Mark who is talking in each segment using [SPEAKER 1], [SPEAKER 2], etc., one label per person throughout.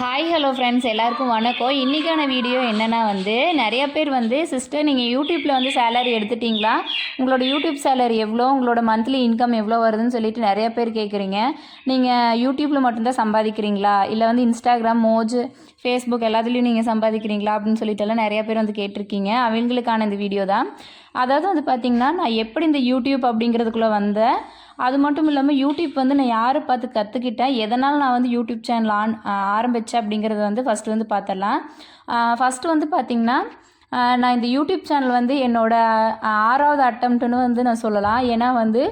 [SPEAKER 1] Hi hello friends எல்லாருக்கும் வணக்கம். இன்றைக்கான வீடியோ என்னென்னா வந்து நிறைய பேர் வந்து சிஸ்டர் நீங்கள் யூடியூப்பில் வந்து சேலரி எடுத்துட்டிங்களா? உங்களோட யூடியூப் சேலரி எவ்வளோ? உங்களோட மந்த்லி இன்கம் எவ்வளோ வருதுன்னு சொல்லிட்டு நிறைய பேர் கேட்குறீங்க நீங்கள் யூடியூப்பில் மட்டும்தான் சம்பாதிக்கிறீங்களா? இல்லை வந்து இன்ஸ்டாகிராம் மோஜ் ஃபேஸ்புக் எல்லாத்துலேயும் நீங்கள் சம்பாதிக்கிறீங்களா? அப்படின்னு சொல்லிட்டுலாம் நிறைய பேர் வந்து கேட்டிருக்கீங்க. அவங்களுக்கான இந்த வீடியோ தான். அதாவது வந்து பார்த்திங்கன்னா நான் எப்படி இந்த யூடியூப் அப்படிங்கிறதுக்குள்ளே வந்தேன்? அது மட்டும் இல்லாமல் யூடியூப் வந்து நான் யாரை பார்த்து கற்றுக்கிட்டேன் எதனால் நான் வந்து யூடியூப் சேனல் ஆன் ஆரம்பித்தேன் அப்படிங்கிறது வந்து ஃபஸ்ட்டு வந்து பார்த்துடலாம் ஃபஸ்ட்டு வந்து பார்த்திங்கன்னா நான் இந்த யூடியூப் சேனல் வந்து என்னோடய ஆறாவது அட்டம்ப்ட்னு வந்து நான் சொல்லலாம். ஏன்னா வந்து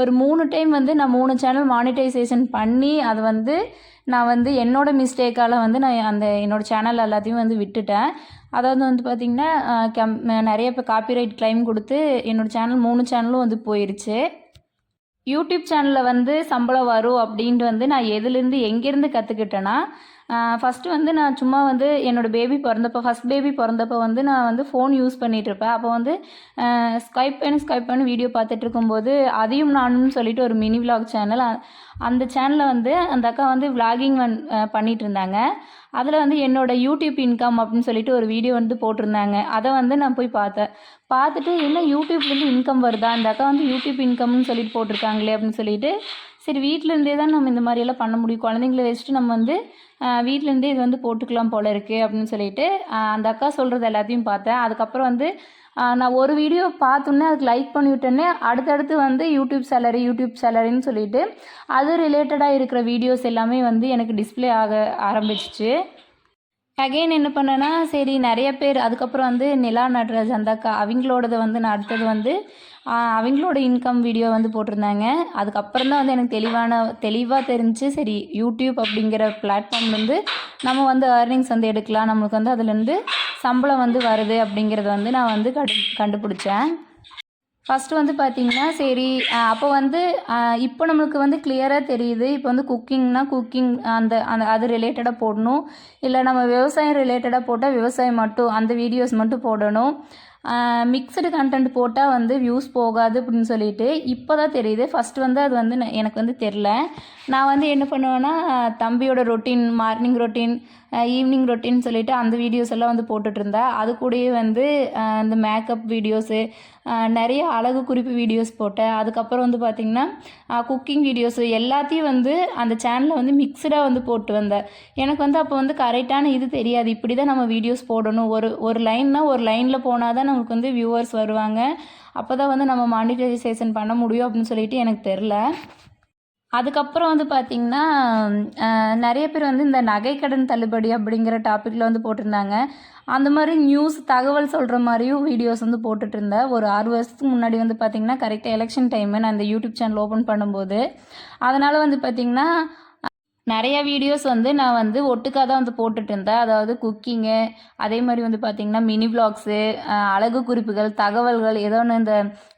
[SPEAKER 1] ஒரு மூணு டைம் வந்து நான் மூணு சேனல் மானிட்டைசேஷன் பண்ணி அது வந்து நான் வந்து என்னோடய மிஸ்டேக்கால் வந்து நான் அந்த என்னோடய சேனல் எல்லாத்தையும் வந்து விட்டுட்டேன். அதாவது வந்து பார்த்திங்கன்னா கம் நிறைய இப்போ காப்பிரைட் கிளைம் கொடுத்து என்னோடய சேனல் மூணு சேனலும் வந்து போயிருச்சு. யூடியூப் சேனலில் வந்து சம்பளம் வரும் அப்படின்ட்டு வந்து நான் எதுலேருந்து எங்கேருந்து கற்றுக்கிட்டேன்னா ஃபஸ்ட்டு வந்து நான் சும்மா வந்து என்னோடய பேபி பிறந்தப்போ ஃபஸ்ட் பேபி பிறந்தப்போ வந்து நான் வந்து ஃபோன் யூஸ் பண்ணிகிட்ருப்பேன் அப்போ வந்து ஸ்கைப் பண்ணி ஸ்கைப் பண்ணி வீடியோ பார்த்துட்டு இருக்கும்போது அதையும் நானும் சொல்லிட்டு ஒரு மினி விலாக் சேனல் அந்த சேனலில் வந்து அந்த அக்கா வந்து விலாகிங் வன் பண்ணிகிட்டு இருந்தாங்க. அதில் வந்து என்னோட யூடியூப் இன்கம் அப்படின்னு சொல்லிட்டு ஒரு வீடியோ வந்து போட்டிருந்தாங்க. அதை வந்து நான் போய் பார்த்தேன். பார்த்துட்டு என்ன யூடியூப்லேருந்து இன்கம் வருதா? அந்த அக்கா வந்து யூடியூப் இன்கம்னு சொல்லிட்டு போட்டிருக்காங்களே அப்படின்னு சொல்லிட்டு சரி வீட்டிலேருந்தே தான் நம்ம இந்த மாதிரியெல்லாம் பண்ண முடியும். குழந்தைங்கள வச்சுட்டு நம்ம வந்து வீட்டிலேருந்தே இது வந்து போட்டுக்கலாம் போல இருக்குது அப்படின்னு சொல்லிட்டு அந்த அக்கா சொல்கிறது எல்லாத்தையும் பார்த்தேன். அதுக்கப்புறம் வந்து நான் ஒரு வீடியோ பார்த்தோன்னே அதுக்கு லைக் பண்ணி விட்டோன்னே அடுத்தடுத்து வந்து யூடியூப் சேலரி யூடியூப் சேலரின்னு சொல்லிட்டு அது ரிலேட்டடாக இருக்கிற வீடியோஸ் எல்லாமே வந்து எனக்கு டிஸ்ப்ளே ஆக ஆரம்பிச்சிச்சு. அகைன் என்ன பண்ணேன்னா சரி நிறைய பேர் அதுக்கப்புறம் வந்து நிலா நடராஜ் அந்த அக்கா அவங்களோடது வந்து நான் அடுத்தது வந்து அவங்களோட இன்கம் வீடியோ வந்து போட்டிருந்தாங்க. அதுக்கப்புறம் தான் வந்து எனக்கு தெளிவான தெளிவாக தெரிஞ்சு சரி யூடியூப் அப்படிங்கிற பிளாட்ஃபார்ம்லேருந்து நம்ம வந்து ஏர்னிங்ஸ் வந்து எடுக்கலாம். நம்மளுக்கு வந்து அதுலேருந்து சம்பளம் வந்து வருது அப்படிங்கிறத வந்து நான் வந்து கண்டு கண்டுபிடிச்சேன். ஃபஸ்ட்டு வந்து பார்த்திங்கன்னா சரி அப்போ வந்து இப்போ நம்மளுக்கு வந்து கிளியராக தெரியுது. இப்போ வந்து குக்கிங்னா குக்கிங் அந்த அந்த அது ரிலேட்டடாக போடணும். இல்லை நம்ம விவசாயம் ரிலேட்டடாக போட்டால் விவசாயம் மட்டும் அந்த வீடியோஸ் மட்டும் போடணும். மிக்சடு கண்டென்ட் போட்டால் வந்து வியூஸ் போகாது அப்படின்னு சொல்லிட்டு இப்போ தான் தெரியுது. ஃபஸ்ட்டு வந்து அது வந்து எனக்கு வந்து தெரில நான் வந்து என்ன பண்ணுவேன்னா தம்பியோட routine morning routine evening routine சொல்லிட்டு அந்த வீடியோஸ் எல்லாம் வந்து போட்டுட்டு இருந்தேன். அது கூடயே வந்து இந்த மேக்கப் வீடியோஸு நிறைய அழகு குறிப்பு வீடியோஸ் போட்டேன். அதுக்கப்புறம் வந்து பார்த்திங்கன்னா குக்கிங் வீடியோஸ் எல்லாத்தையும் வந்து அந்த சேனலில் வந்து மிக்சடாக வந்து போட்டு வந்தேன். எனக்கு வந்து அப்போ வந்து கரெக்டான இது தெரியாது. இப்படி தான் நம்ம வீடியோஸ் போடணும். ஒரு ஒரு லைன்னா ஒரு லைனில் போனால் தான் நமக்கு வந்து வியூவர்ஸ் வருவாங்க. அப்போ தான் வந்து நம்ம மானிட்டைசேஷன் பண்ண முடியும் அப்படின்னு சொல்லிட்டு எனக்கு தெரில அதுக்கப்புறம் வந்து பார்த்திங்கன்னா நிறைய பேர் வந்து இந்த நகைக்கடன் தள்ளுபடி அப்படிங்கிற டாப்பிக்கில் வந்து போட்டிருந்தாங்க. அந்த மாதிரி நியூஸ் தகவல் சொல்கிற மாதிரியும் வீடியோஸ் வந்து போட்டுட்டு இருந்தேன் ஒரு ஆறு வருஷத்துக்கு முன்னாடி வந்து பார்த்திங்கன்னா கரெக்டாக எலெக்ஷன் டைமு நான் இந்த யூடியூப் சேனல் ஓப்பன் பண்ணும்போது அதனால் வந்து பார்த்திங்கன்னா நிறைய வீடியோஸ் வந்து நான் வந்து ஒட்டுக்காக தான் வந்து போட்டுட்டு இருந்தேன் அதாவது குக்கிங்கு அதே மாதிரி வந்து பார்த்திங்கன்னா மினி விளாக்ஸு அழகு குறிப்புகள் தகவல்கள் ஏதோ ஒன்று இந்த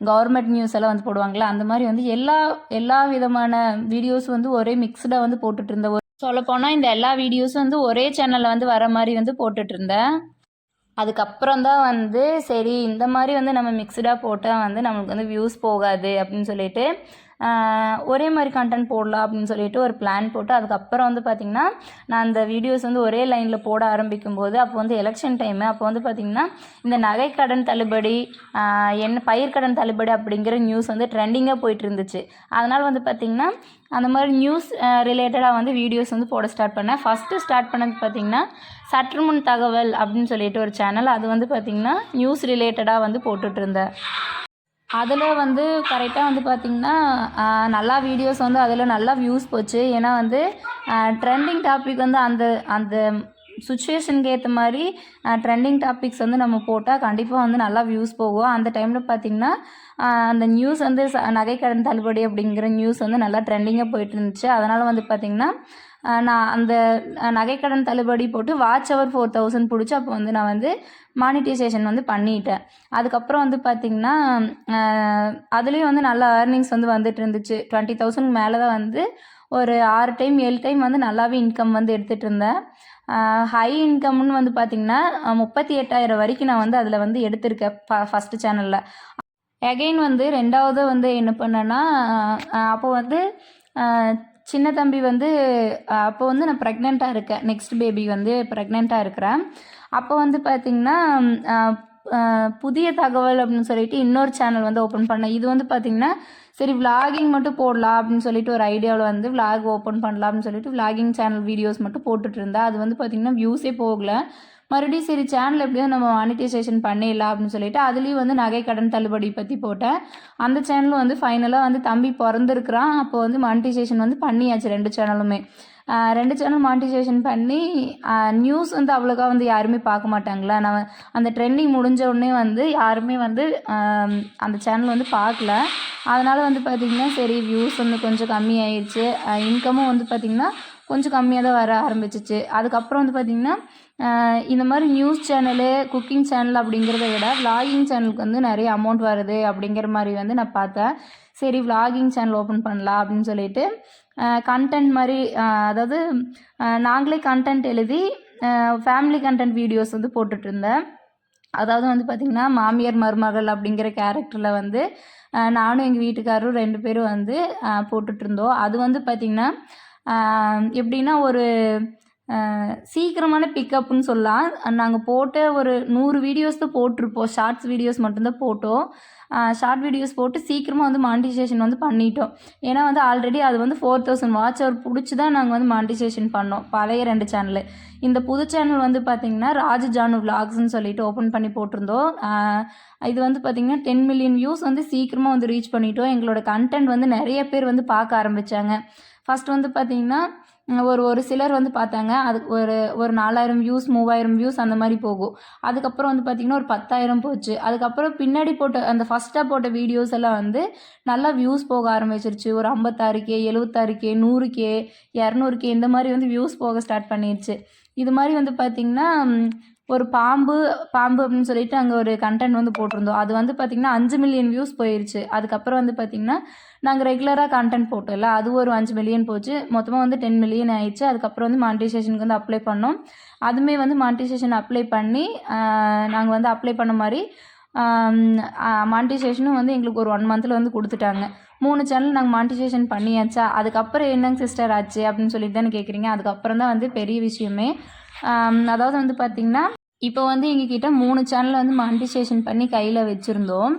[SPEAKER 1] கவர்மெண்ட் நியூஸ் எல்லாம் வந்து போடுவாங்களே அந்த மாதிரி வந்து எல்லா எல்லா விதமான வீடியோஸ் வந்து ஒரே மிக்ஸ்டாக வந்து போட்டுட்டு இருந்தேன் சொல்லப்போனால் இந்த எல்லா வீடியோஸும் வந்து ஒரே சேனலில் வந்து வர மாதிரி வந்து போட்டுட்டு இருந்தேன் அதுக்கப்புறம் தான் வந்து சரி இந்த மாதிரி வந்து நம்ம மிக்சடாக போட்டால் வந்து நம்மளுக்கு வந்து வியூஸ் போகாது அப்படின்னு சொல்லிட்டு ஒரே மாதிரி கண்டென்ட் போடலாம் அப்படின்னு சொல்லிட்டு ஒரு பிளான் போட்டு அதுக்கப்புறம் வந்து பார்த்திங்கன்னா நான் அந்த வீடியோஸ் வந்து ஒரே லைனில் போட ஆரம்பிக்கும் போது அப்போ வந்து எலெக்ஷன் டைமு அப்போ வந்து பார்த்திங்கன்னா இந்த நகை கடன் தள்ளுபடி என் என்ன பயிர்க்கடன் தள்ளுபடி அப்படிங்கிற நியூஸ் வந்து ட்ரெண்டிங்காக போயிட்டு இருந்துச்சு. அதனால் வந்து பார்த்திங்கன்னா அந்த மாதிரி நியூஸ் ரிலேட்டடாக வந்து வீடியோஸ் வந்து போட ஸ்டார்ட் பண்ணேன். ஃபஸ்ட்டு ஸ்டார்ட் பண்ணது பார்த்திங்கன்னா சற்றுமுன் தகவல் அப்படின்னு சொல்லிட்டு ஒரு சேனல் அது வந்து பார்த்திங்கன்னா நியூஸ் ரிலேட்டடாக வந்து போட்டுட்ருந்தேன் அதில் வந்து கரெக்டாக வந்து பார்த்திங்கன்னா நல்லா வீடியோஸ் வந்து அதில் நல்லா வியூஸ் போச்சு. ஏன்னா வந்து ட்ரெண்டிங் டாபிக் வந்து அந்த அந்த சுச்சுவேஷனுக்கு ஏற்ற மாதிரி ட்ரெண்டிங் டாபிக்ஸ் வந்து நம்ம போட்டால் கண்டிப்பாக வந்து நல்லா வியூஸ் போகும். அந்த டைமில் பார்த்திங்கன்னா அந்த நியூஸ் வந்து ச- நகைக்கடன் தள்ளுபடி அப்படிங்கிற நியூஸ் வந்து நல்லா ட்ரெண்டிங்காக போயிட்டு இருந்துச்சு. அதனால் வந்து பார்த்திங்கன்னா நான் அந்த நகைக்கடன் தள்ளுபடி போட்டு வாட்ச் அவர் ஃபோர் தௌசண்ட் பிடிச்சி அப்போ வந்து நான் வந்து மானிட்டைசேஷன் வந்து பண்ணிட்டேன். அதுக்கப்புறம் வந்து பார்த்திங்கன்னா அதுலேயும் வந்து நல்ல ஏர்னிங்ஸ் வந்து வந்துட்டு இருந்துச்சு. டுவெண்ட்டி தௌசண்ட் மேலே தான் வந்து ஒரு ஆறு டைம் ஏழு டைம் வந்து நல்லாவே இன்கம் வந்து எடுத்துகிட்டு இருந்தேன். ஹை இன்கம்னு வந்து பார்த்திங்கன்னா முப்பத்தி எட்டாயிரம் வரைக்கும் நான் வந்து அதில் வந்து எடுத்திருக்கேன் ஃப ஃபஸ்ட்டு சேனலில் அகைன் வந்து ரெண்டாவது வந்து என்ன பண்ணேன்னா அப்போ வந்து சின்ன தம்பி வந்து அப்போ வந்து நான் ப்ரெக்னெண்ட்டாக இருக்கேன். நெக்ஸ்ட் பேபி வந்து ப்ரெக்னெண்ட்டாக இருக்கிறேன். அப்போ வந்து பார்த்திங்கன்னா புதிய தகவல் அப்படின்னு சொல்லிட்டு இன்னொரு சேனல் வந்து ஓப்பன் பண்ணேன். இது வந்து பார்த்திங்கன்னா சரி விலாகிங் மட்டும் போடலாம் அப்படின்னு சொல்லிட்டு ஒரு ஐடியாவில் வந்து விலாக் ஓப்பன் பண்ணலாம் அப்படின்னு சொல்லிட்டு விலாகிங் சேனல் வீடியோஸ் மட்டும் போட்டுட்டு இருந்தேன். அது வந்து பார்த்திங்கன்னா வியூஸே போகலை. மறுபடியும் சரி சேனல் எப்படியும் நம்ம மானிட்டைசேஷன் பண்ணிடலாம் அப்படின்னு சொல்லிட்டு அதுலேயும் வந்து நகை கடன் தள்ளுபடி பற்றி போட்டேன். அந்த சேனலும் வந்து ஃபைனலாக வந்து தம்பி பிறந்திருக்கிறான். அப்போ வந்து மானிட்டைசேஷன் வந்து பண்ணியாச்சு ரெண்டு சேனலுமே ரெண்டு சேனல் மானிட்டைசேஷன் பண்ணி நியூஸ் வந்து அவ்வளோக்கா வந்து யாருமே பார்க்க மாட்டாங்களா? நான் அந்த ட்ரெண்டிங் முடிஞ்ச உடனே வந்து யாருமே வந்து அந்த சேனல் வந்து பார்க்கல. அதனால் வந்து பார்த்திங்கன்னா சரி வியூஸ் வந்து கொஞ்சம் கம்மியாயிடுச்சு இன்கமும் வந்து பார்த்திங்கன்னா கொஞ்சம் கம்மியாக தான் வர ஆரம்பிச்சிச்சு. அதுக்கப்புறம் வந்து பார்த்திங்கன்னா இந்த மாதிரி நியூஸ் சேனலு குக்கிங் சேனல் அப்படிங்கிறத விட விலாகிங் சேனலுக்கு வந்து நிறைய அமௌண்ட் வருது அப்படிங்கிற மாதிரி வந்து நான் பார்த்தேன். சரி விலாகிங் சேனல் ஓப்பன் பண்ணலாம் அப்படின்னு சொல்லிட்டு கண்டென்ட் மாதிரி அதாவது நாங்களே கண்டென்ட் எழுதி ஃபேமிலி கண்டென்ட் வீடியோஸ் வந்து போட்டுட்டு இருந்தேன். அதாவது வந்து பார்த்திங்கன்னா மாமியார் மருமகள் அப்படிங்கிற கேரக்டரில் வந்து நானும் எங்கள் வீட்டுக்காரரும் ரெண்டு பேரும் வந்து போட்டுட்ருந்தோம் அது வந்து பார்த்திங்கன்னா எப்படின்னா ஒரு சீக்கிரமான பிக்கப்னு சொல்லலாம். நாங்கள் போட்ட ஒரு நூறு வீடியோஸ் தான் போட்டிருப்போம். ஷார்ட்ஸ் வீடியோஸ் மட்டும்தான் போட்டோம். ஷார்ட் வீடியோஸ் போட்டு சீக்கிரமாக வந்து மானிட்டைசேஷன் வந்து பண்ணிட்டோம். ஏன்னா வந்து ஆல்ரெடி அது வந்து ஃபோர் தௌசண்ட் வாட்ச் அவர் பிடிச்சி தான் நாங்கள் வந்து மானிட்டைசேஷன் பண்ணோம். பழைய ரெண்டு சேனலு இந்த புது சேனல் வந்து பார்த்திங்கன்னா ராஜு ஜானு விலாக்ஸ்னு சொல்லிட்டு ஓப்பன் பண்ணி போட்டிருந்தோம். இது வந்து பார்த்திங்கன்னா டென் மில்லியன் வியூஸ் வந்து சீக்கிரமாக வந்து ரீச் பண்ணிட்டோம். எங்களோட கண்டென்ட் வந்து நிறைய பேர் வந்து பார்க்க ஆரம்பித்தாங்க ஃபஸ்ட் வந்து பார்த்திங்கன்னா ஒரு ஒரு சிலர் வந்து பார்த்தாங்க அதுக்கு ஒரு ஒரு நாலாயிரம் வியூஸ் மூவாயிரம் வியூஸ் அந்த மாதிரி போகும். அதுக்கப்புறம் வந்து பார்த்திங்கன்னா ஒரு பத்தாயிரம் போச்சு. அதுக்கப்புறம் பின்னாடி போட்ட அந்த ஃபஸ்ட்டாக போட்ட வீடியோஸ் எல்லாம் வந்து நல்லா வியூஸ் போக ஆரம்பிச்சிருச்சு. ஒரு ஐம்பத்தாறு கே எழுபத்தாறு கே நூறு கே இரநூறு கே இந்த மாதிரி வந்து வியூஸ் போக ஸ்டார்ட் பண்ணிடுச்சு இது மாதிரி வந்து பார்த்திங்கன்னா ஒரு பாம்பு பாம்பு அப்படின்னு சொல்லிட்டு அங்கே ஒரு கண்டென்ட் வந்து போட்டிருந்தோம். அது வந்து பார்த்திங்கன்னா அஞ்சு மில்லியன் வியூஸ் போயிருச்சு. அதுக்கப்புறம் வந்து பார்த்திங்கன்னா நாங்கள் ரெகுலராக கண்டென்ட் போட்டோம்ல அது ஒரு அஞ்சு மில்லியன் போச்சு. மொத்தமாக வந்து டென் மில்லியன் ஆயிடுச்சு. அதுக்கப்புறம் வந்து மானிட்டைசேஷனுக்கு வந்து அப்ளை பண்ணோம். அதுவுமே வந்து மானிட்டைசேஷன் அப்ளை பண்ணி நாங்கள் வந்து அப்ளை பண்ண மாதிரி மானிட்டைசேஷனும் வந்து எங்களுக்கு ஒரு ஒன் மந்தில் வந்து கொடுத்துட்டாங்க. மூணு சேனல் நாங்கள் மானிட்டைசேஷன் பண்ணியாச்சா? அதுக்கப்புறம் என்னங்க சிஸ்டர் ஆச்சு அப்படின்னு சொல்லிட்டு தானே கேட்குறீங்க அதுக்கப்புறம் தான் வந்து பெரிய விஷயமே. அதாவது வந்து பார்த்திங்கன்னா இப்போ வந்து எங்ககிட்ட மூணு சேனலை வந்து மானிட்டைசேஷன் பண்ணி கையில் வச்சுருந்தோம்.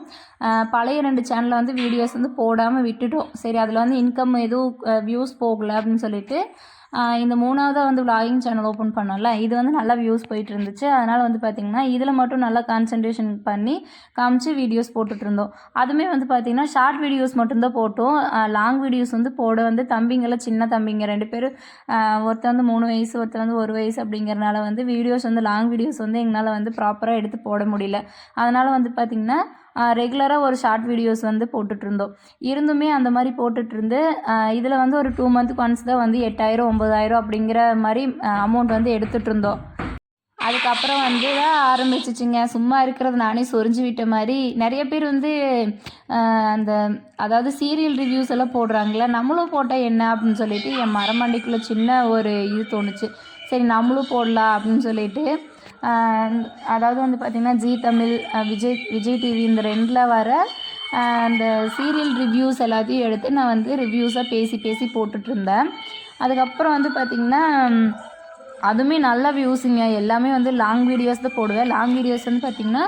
[SPEAKER 1] பழைய ரெண்டு சேனலில் வந்து வீடியோஸ் வந்து போடாமல் விட்டுட்டோம். சரி அதில் வந்து இன்கம் எதுவும் வியூஸ் போகல அப்படின்னு சொல்லிட்டு இந்த மூணாவதாக வந்து vlogging சேனல் ஓப்பன் பண்ணோம்ல இது வந்து நல்லா வியூஸ் போயிட்டு இருந்துச்சு அதனால் வந்து பார்த்திங்கன்னா இதில் மட்டும் நல்லா கான்சன்ட்ரேஷன் பண்ணி காமிச்சு வீடியோஸ் போட்டுட்டு இருந்தோம் அதுவுமே வந்து பார்த்திங்கன்னா ஷார்ட் வீடியோஸ் மட்டும்தான் போட்டோம். லாங் வீடியோஸ் வந்து போட வந்து தம்பிங்கெல்லாம் சின்ன தம்பிங்க ரெண்டு பேரும் ஒருத்தர் ஒருத்தன் வந்து மூணு வயசு ஒருத்தன் வந்து ஒரு வயசு அப்படிங்கிறனால வந்து வீடியோஸ் வந்து லாங் வீடியோஸ் வந்து எங்களால் வந்து ப்ராப்பராக எடுத்து போட முடியல. அதனால் வந்து பார்த்திங்கன்னா ரெகுலராக ஒரு ஷார்ட் வீடியோஸ் வந்து போட்டுட்ருந்தோம் இருந்துமே அந்த மாதிரி போட்டுட்ருந்து இதில் வந்து ஒரு டூ மந்த்துக்கு ஒன்ஸ் தான் வந்து எட்டாயிரம் ஒம்பதாயிரம் அப்படிங்கிற மாதிரி அமௌண்ட் வந்து எடுத்துகிட்டு இருந்தோம் அதுக்கப்புறம் வந்து தான் ஆரம்பிச்சிச்சுங்க. சும்மா இருக்கிறது நானே சொரிஞ்சு விட்ட மாதிரி. நிறைய பேர் வந்து அந்த அதாவது சீரியல் ரிவ்யூஸ் எல்லாம் போடுறாங்களே நம்மளும் போட்டால் என்ன அப்படின்னு சொல்லிட்டு என் மரமண்டிக்குள்ளே சின்ன ஒரு இது தோணுச்சு. சரி நம்மளும் போடலாம் அப்படின்னு சொல்லிட்டு அதாவது வந்து பார்த்திங்கன்னா ஜி தமிழ் விஜய் விஜய் டிவி இந்த ரெண்டில் வர அந்த சீரியல் ரிவ்யூஸ் எல்லாத்தையும் எடுத்து நான் வந்து ரிவ்யூஸாக பேசி பேசி போட்டுட்ருந்தேன். அதுக்கப்புறம் வந்து பார்த்திங்கன்னா அதுவுமே நல்ல வியூஸுங்க எல்லாமே வந்து லாங் வீடியோஸ் தான் போடுவேன். லாங் வீடியோஸ் வந்து பார்த்திங்கன்னா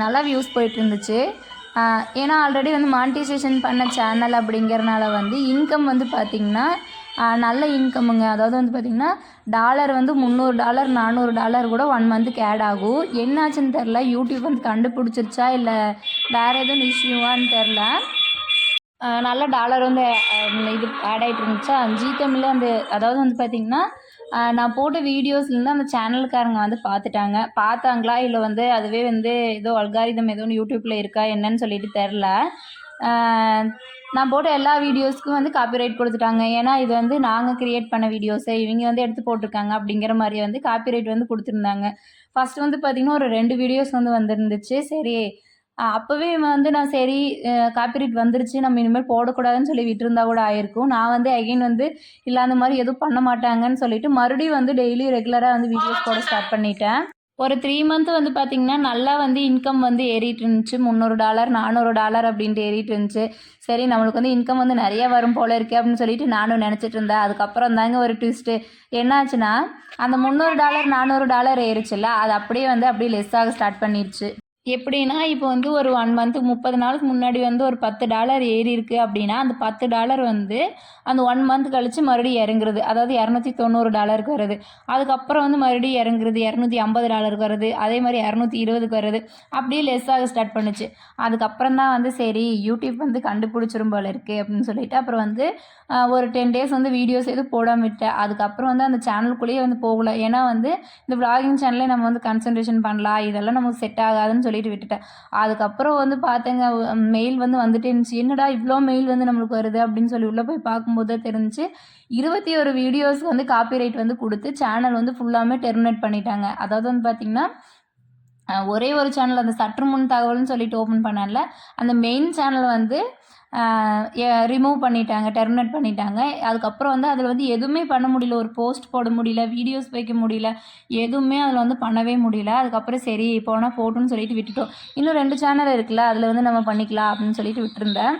[SPEAKER 1] நல்லா வியூஸ் போயிட்டு இருந்துச்சு ஏன்னா ஆல்ரெடி வந்து மானிட்டைசேஷன் பண்ண சேனல் அப்படிங்கிறனால வந்து இன்கம் வந்து பார்த்திங்கன்னா நல்ல இன்கம்முங்க அதாவது வந்து பார்த்திங்கன்னா டாலர் வந்து முந்நூறு டாலர் நானூறு டாலர் கூட ஒன் மந்த்துக்கு ஆட் ஆகும். என்னாச்சுன்னு தெரில யூடியூப் வந்து கண்டுபிடிச்சிருச்சா? இல்லை வேறு எதுவும் இஷ்யூவான்னு தெரில நல்ல டாலர் வந்து இது ஆட் ஆகிட்டு இருந்துச்சா? ஜி தமிழில் அந்த அதாவது வந்து பார்த்திங்கன்னா நான் போட்ட வீடியோஸ்லேருந்து அந்த சேனலுக்காரங்க வந்து பார்த்துட்டாங்க பார்த்தாங்களா இல்லை வந்து அதுவே வந்து ஏதோ அல்காரிதம் ஏதோ யூடியூப்பில் இருக்கா? என்னன்னு சொல்லிட்டு தெரில நான் போட்ட எல்லா வீடியோஸ்க்கும் வந்து காப்பிரைட் கொடுத்துட்டாங்க. ஏன்னா இது வந்து நாங்கள் க்ரியேட் பண்ண வீடியோஸை இவங்க வந்து எடுத்து போட்டிருக்காங்க அப்படிங்கிற மாதிரி வந்து காப்பிரைட் வந்து கொடுத்துருந்தாங்க. ஃபர்ஸ்ட் வந்து பார்த்திங்கன்னா ஒரு ரெண்டு வீடியோஸ் வந்து வந்திருந்துச்சு. சரி அப்போவே வந்து நான் சரி காப்பிரைட் வந்துருச்சு. நம்ம இனிமேல் போடக்கூடாதுன்னு சொல்லி விட்டுருந்தா கூட ஆயிருக்கும். நான் வந்து அகைன் வந்து இல்லை அந்த மாதிரி எதுவும் பண்ண மாட்டாங்கன்னு சொல்லிட்டு மறுபடியும் வந்து டெய்லி ரெகுலராக வந்து வீடியோஸ் போட ஸ்டார்ட் பண்ணிட்டேன். ஒரு த்ரீ மந்த் வந்து பார்த்திங்கன்னா நல்லா வந்து இன்கம் வந்து ஏறிட்டு இருந்துச்சு. முந்நூறு டாலர் நானூறு டாலர் அப்படின்ட்டு ஏறிட்டு இருந்துச்சு. சரி நம்மளுக்கு வந்து இன்கம் வந்து நிறைய வரும் போல இருக்கே அப்படின்னு சொல்லிட்டு நானும் நினச்சிட்டு இருந்தேன். அதுக்கப்புறம் தாங்க ஒரு ட்விஸ்ட்டு என்னாச்சுன்னா அந்த முந்நூறு டாலர் நானூறு டாலர் ஏறிச்சுல்ல அது அப்படியே வந்து அப்படியே லெஸ் ஆக ஸ்டார்ட் பண்ணிடுச்சு எப்படின்னா இப்போ வந்து ஒரு ஒன் மந்த் முப்பது நாளுக்கு முன்னாடி வந்து ஒரு பத்து டாலர் ஏறி இருக்கு அப்படின்னா அந்த பத்து டாலர் வந்து அந்த ஒன் மந்த் கழிச்சு மறுபடியும் இறங்குறது. அதாவது இரநூத்தி தொண்ணூறு டாலருக்கு வருது. அதுக்கப்புறம் வந்து மறுபடியும் இறங்குறது இரநூத்தி ஐம்பது டாலருக்கு வருது. அதே மாதிரி இரநூத்தி இருபதுக்கு வருது. அப்படியே லெஸ் ஆக ஸ்டார்ட் பண்ணுச்சு. அதுக்கப்புறம் தான் வந்து சரி யூடியூப் வந்து கண்டுபிடிச்சிரும் போல இருக்கு அப்படின்னு சொல்லிட்டு அப்புறம் வந்து ஒரு டென் டேஸ் வந்து வீடியோஸ் எதுவும் போடாம விட்டேன் அதுக்கப்புறம் வந்து அந்த சேனலுக்குள்ளேயே வந்து போகல. ஏன்னா வந்து இந்த விளாகிங் சேனலே நம்ம வந்து கன்சன்ட்ரேஷன் பண்ணலாம். இதெல்லாம் நமக்கு செட் ஆகாதுன்னு சொல்லிட்டு விட்டுட்டேன். அதுக்கப்புறம் வந்து பார்த்தேங்க மெயில் வந்து வந்துட்டே இருந்துச்சு. என்னடா இவ்வளோ மெயில் வந்து நம்மளுக்கு வருது அப்படின்னு சொல்லி உள்ளே போய் பார்க்கும்போது தெரிஞ்சு இருபத்தி ஒரு வீடியோஸ்க்கு வந்து காப்பிரைட் வந்து கொடுத்து சேனல் வந்து ஃபுல்லாமே டெர்மினேட் பண்ணிட்டாங்க. அதாவது வந்து பார்த்திங்கன்னா ஒரே ஒரு சேனல் அந்த சற்று முன் தகவல்னு சொல்லிட்டு ஓப்பன் பண்ணல. அந்த மெயின் சேனல் வந்து ரிமூவ் பண்ணிட்டாங்க டெர்மினேட் பண்ணிட்டாங்க. அதுக்கப்புறம் வந்து அதில் வந்து எதுவுமே பண்ண முடியல. ஒரு போஸ்ட் போட முடியல வீடியோஸ் வைக்க முடியல எதுவுமே அதில் வந்து பண்ணவே முடியல. அதுக்கப்புறம் சரி போனால் போட்டுன்னு சொல்லிட்டு விட்டுட்டோம். இன்னும் ரெண்டு சேனல் இருக்குல்ல அதில் வந்து நம்ம பண்ணிக்கலாம் அப்படின்னு சொல்லிட்டு விட்டுருந்தேன்.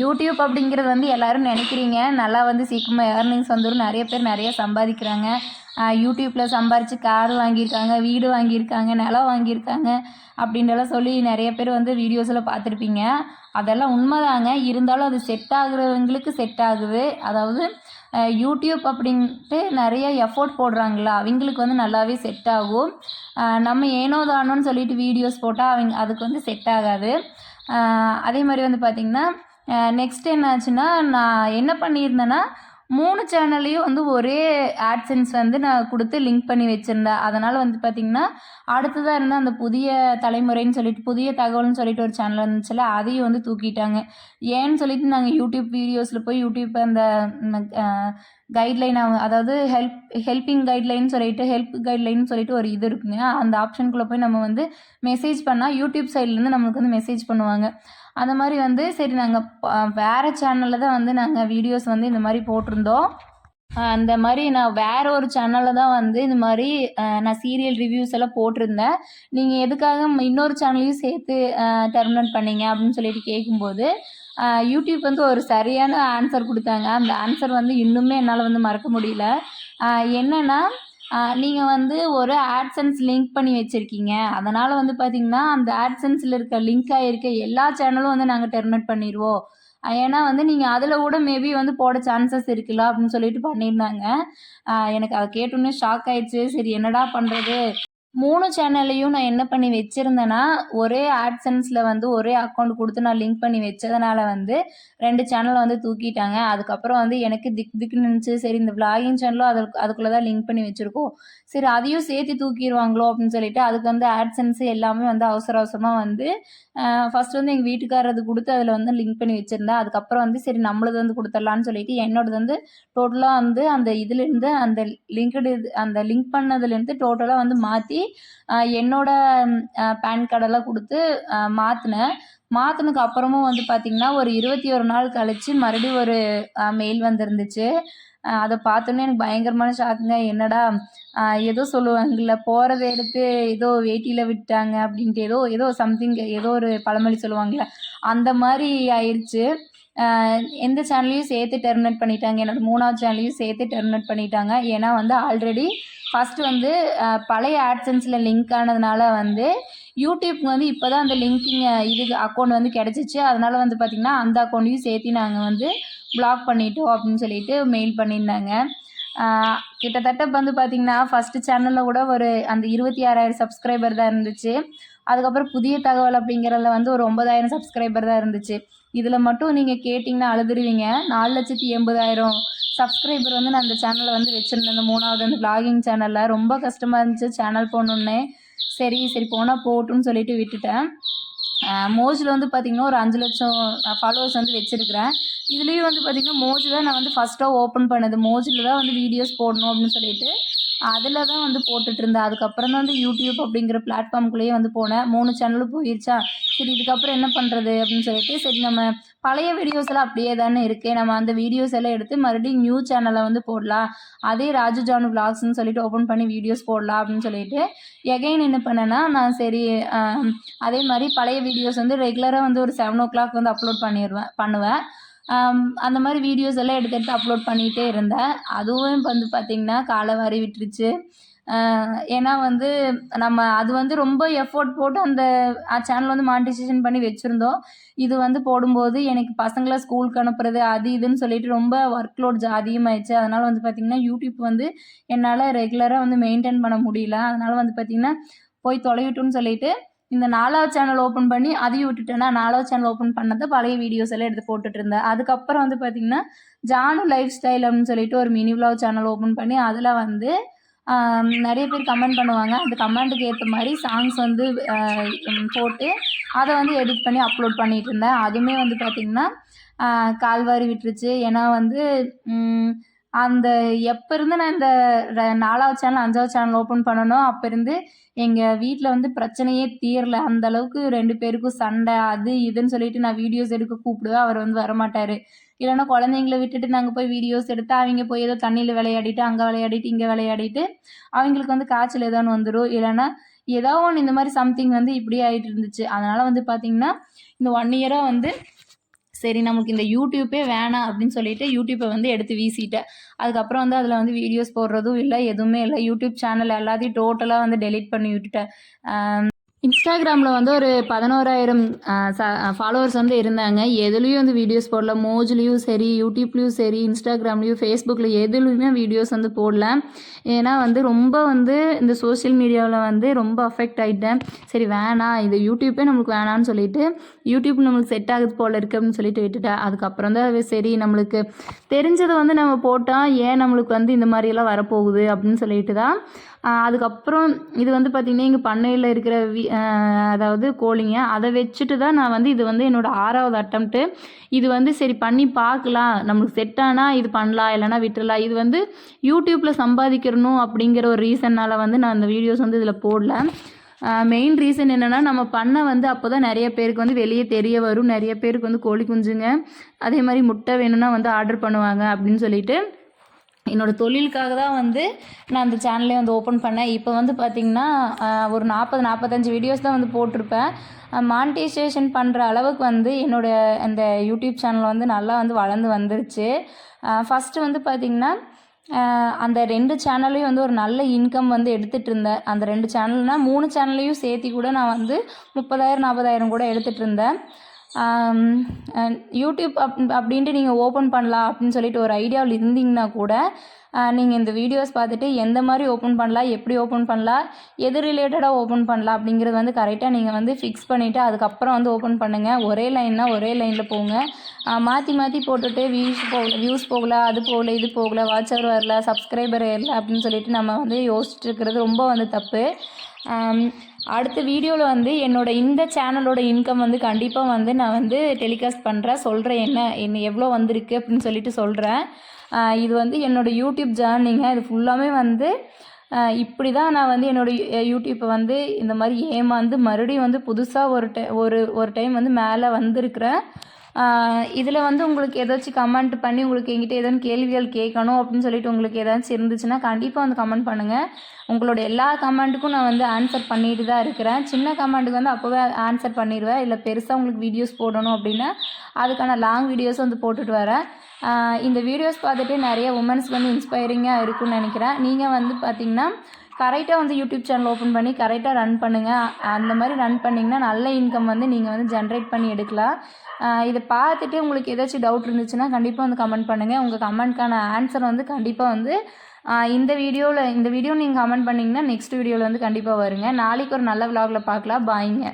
[SPEAKER 1] யூடியூப் அப்படிங்கிறது வந்து எல்லோரும் நினைக்கிறீங்க. நல்லா வந்து சீக்கிரமாக ஏர்னிங்ஸ் வந்துடும் நிறைய பேர் நிறைய சம்பாதிக்கிறாங்க. யூடியூப்பில் சம்பாரித்து கார் வாங்கியிருக்காங்க வீடு வாங்கியிருக்காங்க நிலம் வாங்கியிருக்காங்க அப்படின்றலாம் சொல்லி நிறைய பேர் வந்து வீடியோஸில் பார்த்துருப்பீங்க. அதெல்லாம் உண்மைதாங்க. இருந்தாலும் அது செட் ஆகுறவங்களுக்கு செட் ஆகுது. அதாவது யூடியூப் அப்படின்ட்டு நிறைய எஃபோர்ட் போடுறாங்களா? அவங்களுக்கு வந்து நல்லாவே செட் ஆகும். நம்ம ஏனோ தானோன்னு சொல்லிட்டு வீடியோஸ் போட்டால் அவங்க அதுக்கு வந்து செட் ஆகாது. அதே மாதிரி வந்து பார்த்திங்கன்னா நெக்ஸ்ட் என்னாச்சுன்னா நான் என்ன பண்ணியிருந்தேன்னா மூணு சேனல்லையும் வந்து ஒரே ஆட்சன்ஸ் வந்து நான் கொடுத்து லிங்க் பண்ணி வச்சுருந்தேன். அதனால் வந்து பார்த்திங்கன்னா அடுத்ததாக இருந்த அந்த புதிய தலைமுறைன்னு சொல்லிட்டு புதிய தகவல்னு சொல்லிட்டு ஒரு சேனல் இருந்துச்சுல அதையும் வந்து தூக்கிட்டாங்க. ஏன்னு சொல்லிட்டு நாங்கள் யூடியூப் வீடியோஸில் போய் யூடியூப் அந்த கைட்லைன் அதாவது ஹெல்ப் ஹெல்பிங் கைட்லைன் சொல்லிட்டு ஹெல்ப் கைட்லைன் சொல்லிட்டு ஒரு இது இருக்குங்க. அந்த ஆப்ஷனுக்குள்ளே போய் நம்ம வந்து மெசேஜ் பண்ணால் யூடியூப் சைட்லேருந்து நம்மளுக்கு வந்து மெசேஜ் பண்ணுவாங்க. அந்த மாதிரி வந்து சரி நாங்கள் வேறு சேனலில் தான் வந்து நாங்கள் வீடியோஸ் வந்து இந்த மாதிரி போட்டிருந்தோம். அந்த மாதிரி நான் வேற ஒரு சேனலில் தான் வந்து இந்த மாதிரி நான் சீரியல் ரிவ்யூஸ் எல்லாம் போட்டிருந்தேன். நீங்கள் எதுக்காக இன்னொரு சேனலையும் சேர்த்து டெர்மினேட் பண்ணீங்க அப்படின்னு சொல்லிட்டு கேட்கும்போது யூடியூப் வந்து ஒரு சரியான ஆன்சர் கொடுத்தாங்க. அந்த ஆன்சர் வந்து இன்னுமே என்னால் வந்து மறக்க முடியல. என்னென்னா நீங்கள் வந்து ஒரு ஆட்சன்ஸ் லிங்க் பண்ணி வச்சுருக்கீங்க. அதனால் வந்து பார்த்தீங்கன்னா அந்த ஆட்சன்ஸில் இருக்க லிங்க் ஆகிருக்க எல்லா சேனலும் வந்து நாங்கள் டெர்மினேட் பண்ணிடுவோம் ஏன்னா வந்து நீங்கள் அதில் கூட மேபி வந்து போட சான்சஸ் இருக்குல்ல அப்படின்னு சொல்லிட்டு பண்ணியிருந்தாங்க எனக்கு அதை கேட்டோன்னே ஷாக் ஆயிடுச்சு. சரி என்னடா பண்ணுறது மூணு சேனல்லையும் நான் என்ன பண்ணி வச்சுருந்தேன்னா ஒரே ஆட்சன்ஸில் வந்து ஒரே அக்கௌண்ட் கொடுத்து நான் லிங்க் பண்ணி வச்சதுனால வந்து ரெண்டு சேனலை வந்து தூக்கிட்டாங்க. அதுக்கப்புறம் வந்து எனக்கு திக் திக்குன்னு இருந்துச்சு. சரி இந்த vlogging சேனலும் அதுக்கு அதுக்குள்ளே தான் லிங்க் பண்ணி வச்சுருக்கோம். சரி அதையும் சேர்த்து தூக்கிடுவாங்களோ அப்படின்னு சொல்லிட்டு அதுக்கு வந்து ஆட்சன்ஸ் எல்லாமே வந்து அவசர அவசரமாக வந்து ஃபர்ஸ்ட் வந்து எங்கள் வீட்டுக்காரது கொடுத்து அதில் வந்து லிங்க் பண்ணி வச்சுருந்தேன் அதுக்கப்புறம் வந்து சரி நம்மளது வந்து கொடுத்துடலான்னு சொல்லிட்டு என்னோடது வந்து டோட்டலாக வந்து அந்த இதுலேருந்து அந்த லிங்க்டு இது அந்த லிங்க் பண்ணதுலேருந்து டோட்டலாக வந்து மாற்றி என்னோட பேன் கார்டெல்லாம் கொடுத்து மாற்றினேன் மாற்றினதுக்கு அப்புறமும் வந்து பார்த்திங்கன்னா ஒரு இருபத்தி ஒரு நாள் கழித்து மறுபடியும் ஒரு மெயில் வந்திருந்துச்சு. அதை பார்த்தோன்னே எனக்கு பயங்கரமான ஷாக்குங்க என்னடா ஏதோ சொல்லுவாங்கல்ல போகிறத எடுத்து ஏதோ வேட்டியில் விட்டாங்க அப்படின்ட்டு ஏதோ ஏதோ சம்திங் ஏதோ ஒரு பழமொழி சொல்லுவாங்கள்ல அந்த மாதிரி ஆயிடுச்சு எந்த சேனல்லையும் சேர்த்து டெர்மினேட் பண்ணிட்டாங்க. என்னோட மூணாவது சேனலையும் சேர்த்து டெர்மினேட் பண்ணிட்டாங்க. ஏன்னா வந்து ஆல்ரெடி ஃபஸ்ட்டு வந்து பழைய ஆட்சன்ஸில் லிங்க் ஆனதுனால வந்து யூடியூப்க்கு வந்து இப்போ தான் அந்த லிங்கிங் இதுக்கு அக்கௌண்ட் வந்து கிடச்சிச்சு. அதனால் வந்து பார்த்திங்கன்னா அந்த அக்கௌண்ட்டையும் சேர்த்து நாங்கள் வந்து பிளாக் பண்ணிட்டோம் அப்படின்னு சொல்லிட்டு மெயில் பண்ணியிருந்தாங்க. கிட்டத்தட்ட வந்து பார்த்திங்கன்னா ஃபஸ்ட்டு சேனலில் கூட ஒரு அந்த இருபத்தி ஆறாயிரம் சப்ஸ்கிரைபர் தான் இருந்துச்சு. அதுக்கப்புறம் புதிய தகவல் அப்படிங்கிறதுல வந்து ஒரு ஒன்பதாயிரம் சப்ஸ்கிரைபர் தான் இருந்துச்சு. இதில் மட்டும் நீங்கள் கேட்டிங்கன்னா அழுதுருவீங்க. நாலு லட்சத்தி எண்பதாயிரம் சப்ஸ்கிரைபர் வந்து நான் அந்த சேனலில் வந்து வச்சுருந்தேன். அந்த மூணாவது வந்து பிளாகிங் சேனலில் ரொம்ப கஷ்டமாக இருந்துச்சு சேனல் போகணுன்னே சரி சரி போனால் போட்டும்னு சொல்லிட்டு விட்டுட்டேன். மோஜில் வந்து பார்த்திங்கன்னா ஒரு அஞ்சு லட்சம் ஃபாலோவர்ஸ் வந்து வச்சுருக்கிறேன். இதுலேயும் வந்து பார்த்திங்கன்னா மோஜி தான் நான் வந்து ஃபஸ்ட்டாக ஓப்பன் பண்ணது. மோஜில் தான் வந்து வீடியோஸ் போடணும் அப்படின்னு சொல்லிட்டு அதில் தான் வந்து போட்டுட்டு இருந்தேன் அதுக்கப்புறம் தான் வந்து யூடியூப் அப்படிங்கிற பிளாட்ஃபார்ம்குள்ளேயே வந்து போனேன். மூணு சேனலும் போயிருச்சா? சரி இதுக்கப்புறம் என்ன பண்ணுறது அப்படின்னு சொல்லிட்டு சரி நம்ம பழைய வீடியோஸ் எல்லாம் அப்படியே தானே இருக்கு. நம்ம அந்த வீடியோஸ் எல்லாம் எடுத்து மறுபடியும் நியூ சேனலை வந்து போடலாம். அதே ராஜு ஜானு vlogsன்னு சொல்லிட்டு ஓப்பன் பண்ணி வீடியோஸ் போடலாம் அப்படின்னு சொல்லிட்டு எகைன் என்ன பண்ணேன்னா நான் சரி அதே மாதிரி பழைய வீடியோஸ் வந்து ரெகுலராக வந்து ஒரு செவன் ஓ கிளாக் வந்து அப்லோட் பண்ணிடுவேன் பண்ணுவேன். அந்த மாதிரி வீடியோஸ் எல்லாம் எடுத்து எடுத்து அப்லோட் பண்ணிகிட்டே இருந்தேன். அதுவும் வந்து பார்த்திங்கன்னா காலை வாரி விட்டுருச்சு. ஏன்னா வந்து நம்ம அது வந்து ரொம்ப எஃபோர்ட் போட்டு அந்த சேனல் வந்து மானிட்டைசேஷன் பண்ணி வச்சுருந்தோம். இது வந்து போடும்போது எனக்கு பசங்களை ஸ்கூலுக்கு அனுப்புறது அது இதுன்னு சொல்லிட்டு ரொம்ப ஒர்க் லோட் அதிகமாகிடுச்சு அதனால் வந்து பார்த்திங்கன்னா யூடியூப் வந்து என்னால் ரெகுலராக வந்து மெயின்டைன் பண்ண முடியல. அதனால் வந்து பார்த்திங்கன்னா போய் தொலைவிட்டுன்னு சொல்லிட்டு இந்த நாலாவது சேனல் ஓப்பன் பண்ணி அதையும் விட்டுட்டேன்னா நாலாவது சேனல் ஓப்பன் பண்ணதை பழைய வீடியோஸ் எல்லாம் எடுத்து போட்டுட்டு இருந்தேன். அதுக்கப்புறம் வந்து பார்த்திங்கன்னா ஜானு லைஃப் ஸ்டைல் அப்படின்னு சொல்லிட்டு ஒரு மினி vlog சேனல் ஓப்பன் பண்ணி அதில் வந்து நிறைய பேர் கமெண்ட் பண்ணுவாங்க. அந்த கமெண்ட்டுக்கு ஏற்ற மாதிரி சாங்ஸ் வந்து போட்டு அதை வந்து எடிட் பண்ணி அப்லோட் பண்ணிட்டு இருந்தேன். அதுவுமே வந்து பார்த்திங்கன்னா கால்வாரி விட்டுருச்சு. ஏன்னா வந்து அந்த எப்போ இருந்து நான் இந்த நாலாவது சேனல் அஞ்சாவது சேனல் ஓப்பன் பண்ணனோ அப்போ இருந்து எங்கள் வீட்டில் வந்து பிரச்சனையே தீரல. அந்த அளவுக்கு ரெண்டு பேருக்கும் சண்டை அது இதுன்னு சொல்லிட்டு நான் வீடியோஸ் எடுக்க கூப்பிடுவேன். அவர் வந்து வரமாட்டார். இல்லைன்னா குழந்தைங்கள விட்டுட்டு நாங்கள் போய் வீடியோஸ் எடுத்து அவங்க போய் ஏதோ தண்ணியில் விளையாடிட்டு அங்கே விளையாடிட்டு இங்கே விளையாடிட்டு அவங்களுக்கு வந்து காய்ச்சல் ஏதோன்னு வந்துடும் இல்லைன்னா ஏதோ ஒன்று இந்த மாதிரி சம்திங் வந்து இப்படி ஆகிட்டு இருந்துச்சு. அதனால் வந்து பார்த்திங்கன்னா இந்த ஒன் இயராக வந்து சரி நமக்கு இந்த யூடியூப்பே வேணாம் அப்படின்னு சொல்லிட்டு யூடியூப்பை வந்து எடுத்து வீசிட்டேன். அதுக்கப்புறம் வந்து அதில் வந்து வீடியோஸ் போடுறதும் இல்லை எதுவுமே இல்லை. யூடியூப் சேனல் எல்லாத்தையும் டோட்டலாக வந்து டெலிட் பண்ணி விட்டுட்டேன். இன்ஸ்டாகிராமில் வந்து ஒரு பதினோராயிரம் ஃபாலோவர்ஸ் வந்து இருந்தாங்க. எதுலேயும் வந்து வீடியோஸ் போடல. மோஜ்லேயும் சரி யூடியூப்லேயும் சரி இன்ஸ்டாகிராம்லேயும் ஃபேஸ்புக்கில் எதுலேயுமே வீடியோஸ் வந்து போடல. ஏன்னா வந்து ரொம்ப வந்து இந்த சோஷியல் மீடியாவில் வந்து ரொம்ப அஃபெக்ட் ஆகிட்டேன் சரி வேணாம். இது யூடியூப்பே நம்மளுக்கு வேணான்னு சொல்லிட்டு யூடியூப் நம்மளுக்கு செட் ஆகுது போல இருக்கு அப்படின்னு சொல்லிட்டு விட்டுட்டேன் அதுக்கப்புறம் தான் அது சரி நம்மளுக்கு தெரிஞ்சதை வந்து நம்ம போட்டால் ஏன் நம்மளுக்கு வந்து இந்த மாதிரியெல்லாம் வரப்போகுது அப்படின்னு சொல்லிட்டு தான் அதுக்கப்புறம் இது வந்து பார்த்திங்கன்னா எங்கள் பண்ணையில் இருக்கிற வி அதாவது கோழிங்க அதை வச்சுட்டு தான் நான் வந்து இது வந்து என்னோடய ஆறாவது அட்டம்ப்ட்டு இது வந்து சரி பண்ணி பார்க்கலாம் நம்மளுக்கு செட் ஆனால் இது பண்ணலாம் இல்லைன்னா விட்டுடலாம் இது வந்து யூடியூப்பில் சம்பாதிக்கிறணும் அப்படிங்கிற ஒரு ரீசன்னால் வந்து நான் அந்த வீடியோஸ் வந்து இதில் போடல. மெயின் ரீசன் என்னென்னா நம்ம பண்ண வந்து அப்போ தான் நிறைய பேருக்கு வந்து வெளியே தெரிய வரும். நிறைய பேருக்கு வந்து கோழி குஞ்சுங்க. அதே மாதிரி முட்டை வேணும்னா வந்து ஆர்டர் பண்ணுவாங்க அப்படின்னு சொல்லிட்டு என்னோட தொழிலுக்காக தான் வந்து நான் அந்த சேனலே வந்து ஓப்பன் பண்ணேன். இப்போ வந்து பார்த்திங்கன்னா ஒரு நாற்பது நாற்பத்தஞ்சு வீடியோஸ் தான் வந்து போட்டிருப்பேன். மானிட்டைசேஷன் பண்ணுற அளவுக்கு வந்து என்னோட அந்த யூடியூப் சேனல் வந்து நல்லா வந்து வளர்ந்து வந்துருச்சு. ஃபஸ்ட்டு வந்து பார்த்திங்கன்னா அந்த ரெண்டு சேனல்லையும் வந்து ஒரு நல்ல இன்கம் வந்து எடுத்துகிட்டு இருந்தேன். அந்த ரெண்டு சேனல்னால் மூணு சேனல்லையும் சேர்த்தி கூட நான் வந்து முப்பதாயிரம் நாற்பதாயிரம் கூட எடுத்துகிட்டு இருந்தேன். யூடியூப் அப் அப்படின்ட்டு நீங்கள் ஓப்பன் பண்ணலாம் அப்படின்னு சொல்லிட்டு ஒரு ஐடியாவில் இருந்தீங்கன்னா கூட நீங்கள் இந்த வீடியோஸ் பார்த்துட்டு எந்த மாதிரி ஓப்பன் பண்ணலாம் எப்படி ஓப்பன் பண்ணலாம் எது ரிலேட்டடாக ஓப்பன் பண்ணலாம் அப்படிங்கிறது வந்து கரெக்டாக நீங்கள் வந்து ஃபிக்ஸ் பண்ணிவிட்டு அதுக்கப்புறம் வந்து ஓப்பன் பண்ணுங்கள் ஒரே லைன்னா ஒரே லைனில் போங்க. மாற்றி மாற்றி போட்டுட்டு வியூஸ் போகல வியூஸ் போகல அது போகல இது போகல வாட்சர் வரல சப்ஸ்கிரைபர் ஏறல அப்படின்னு சொல்லிட்டு நம்ம வந்து யோசிச்சுட்டு இருக்கிறது ரொம்ப வந்து தப்பு. அடுத்த வீடியோவில் வந்து என்னோட இந்த சேனலோட இன்கம் வந்து கண்டிப்பாக வந்து நான் வந்து டெலிகாஸ்ட் பண்ணுறேன் சொல்கிறேன் என்ன என்ன எவ்வளோ வந்திருக்கு அப்படின்னு சொல்லிட்டு சொல்கிறேன் இது வந்து என்னோட யூடியூப் ஜேர்னிங்க. இது ஃபுல்லாமே வந்து இப்படி தான் நான் வந்து என்னோடய யூடியூப்பை வந்து இந்த மாதிரி ஏமாந்து மறுபடியும் வந்து புதுசாக ஒரு டை ஒரு ஒரு டைம் வந்து மேலே வந்திருக்கிறேன். இதில் வந்து உங்களுக்கு ஏதாச்சும் கமெண்ட் பண்ணி உங்களுக்கு எங்கிட்ட ஏதாவது கேள்விகள் கேட்கணும் அப்படின்னு சொல்லிட்டு உங்களுக்கு ஏதாச்சும் இருந்துச்சுன்னா கண்டிப்பாக வந்து கமெண்ட் பண்ணுங்கள் உங்களோட எல்லா கமெண்ட்டுக்கும் நான் வந்து ஆன்சர் பண்ணிட்டு தான் இருக்கிறேன். சின்ன கமெண்ட்டுக்கு வந்து அப்போவே ஆன்சர் பண்ணிடுவேன். இல்லை பெருசாக உங்களுக்கு வீடியோஸ் போடணும் அப்படின்னா அதுக்கான லாங் வீடியோஸ் வந்து போட்டுட்டு வரேன். இந்த வீடியோஸ் பார்த்துட்டு நிறைய உமன்ஸ்க்கு வந்து இன்ஸ்பைரிங்காக இருக்கும்னு நினைக்கிறேன். நீங்கள் வந்து பார்த்தீங்கன்னா கரெக்டாக வந்து யூடியூப் சேனல் ஓப்பன் பண்ணி கரெக்டாக ரன் பண்ணுங்கள் அந்த மாதிரி ரன் பண்ணிங்கன்னா நல்ல இன்கம் வந்து நீங்கள் வந்து ஜென்ரேட் பண்ணி எடுக்கலாம். இதை பார்த்துட்டு உங்களுக்கு ஏதாச்சும் டவுட் இருந்துச்சுன்னா கண்டிப்பாக வந்து கமெண்ட் பண்ணுங்கள் உங்கள் கமெண்ட்க்கான ஆன்சர் வந்து கண்டிப்பாக வந்து இந்த வீடியோவில் இந்த வீடியோ நீங்கள் கமெண்ட் பண்ணிங்கன்னா நெக்ஸ்ட் வீடியோவில் வந்து கண்டிப்பாக வருங்க. நாளைக்கு ஒரு நல்ல விலாகில் பார்க்கலாம். பாய்ங்க